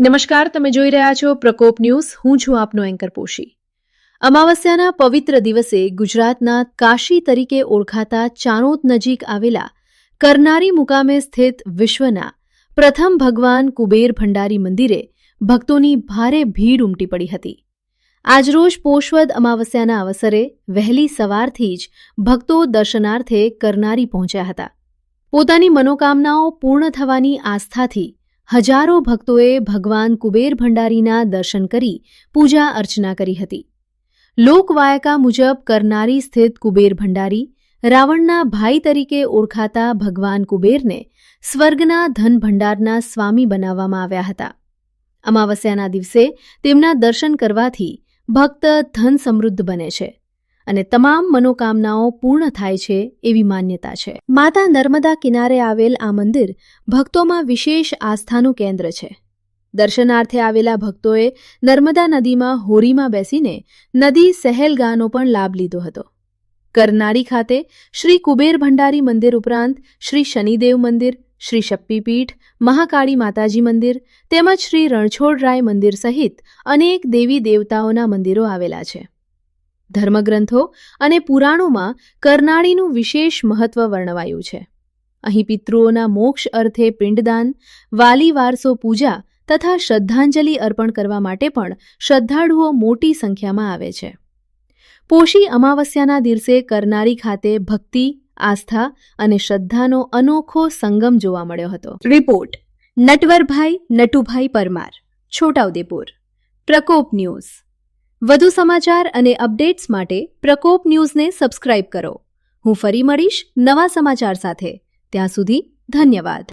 નમસ્કાર, તમે જોઈ રહ્યા છો પ્રકોપ ન્યૂઝ. હું છું આપનો એન્કર પોશી. અમાવસ્યાના પવિત્ર દિવસે ગુજરાતના કાશી તરીકે ઓળખાતા ચાણોદ નજીક આવેલા કરનારી મુકામે સ્થિત વિશ્વના પ્રથમ ભગવાન કુબેર ભંડારી મંદિરે ભક્તોની ભારે ભીડ ઉમટી પડી હતી. આજરોજ પોષવદ અમાવસ્યાના અવસરે વહેલી સવારથી જ ભક્તો દર્શનાર્થે કરનારી પહોંચ્યા હતા. પોતાની મનોકામનાઓ પૂર્ણ થવાની આસ્થાથી હજારો ભક્તોએ ભગવાન કુબેર ભંડારીના દર્શન કરી પૂજા અર્ચના કરી હતી. લોકવાયકા મુજબ કરનારી સ્થિત કુબેર ભંડારી રાવણના ભાઈ તરીકે ઓળખાતા ભગવાન કુબેરને સ્વર્ગના ધન ભંડારના સ્વામી બનાવવામાં આવ્યા હતા. અમાવસ્યાના દિવસે તેમના દર્શન કરવાથી ભક્ત ધન સમૃદ્ધ બને છે. અને તમામ મનોકામનાઓ પૂર્ણ થાય છે એવી માન્યતા છે. માતા નર્મદા કિનારે આવેલ આ મંદિર ભક્તોમાં વિશેષ આસ્થાનું કેન્દ્ર છે. દર્શનાર્થે આવેલા ભક્તોએ નર્મદા નદીમાં હોરીમાં બેસીને નદી સહેલગાનો પણ લાભ લીધો હતો. કરનારી ખાતે શ્રી કુબેર ભંડારી મંદિર ઉપરાંત શ્રી શનિદેવ મંદિર, શ્રી શક્તિપીઠ, મહાકાળી માતાજી મંદિર તેમજ શ્રી રણછોડરાય મંદિર સહિત અનેક દેવી દેવતાઓના મંદિરો આવેલા છે. ધર્મગ્રંથો અને પુરાણોમાં કરનાળીનું વિશેષ મહત્વ વર્ણવાયું છે. અહીં પિતૃઓના મોક્ષ અર્થે પિંડદાન, વાલી વારસો પૂજા તથા શ્રદ્ધાંજલિ અર્પણ કરવા માટે પણ શ્રદ્ધાળુઓ મોટી સંખ્યામાં આવે છે. પોષી અમાવસ્યાના દિવસે કરનારી ખાતે ભક્તિ, આસ્થા અને શ્રદ્ધાનો અનોખો સંગમ જોવા મળ્યો હતો. રિપોર્ટ. નટવરભાઈ નટુભાઈ પરમાર, છોટાઉદેપુર. પ્રકોપ ન્યૂઝ. વધુ સમાચાર અને અપડેટ્સ માટે પ્રકોપ ન્યૂઝને સબસ્ક્રાઇબ કરો. હું ફરી મળીશ નવા સમાચાર સાથે. ત્યાં સુધી ધન્યવાદ.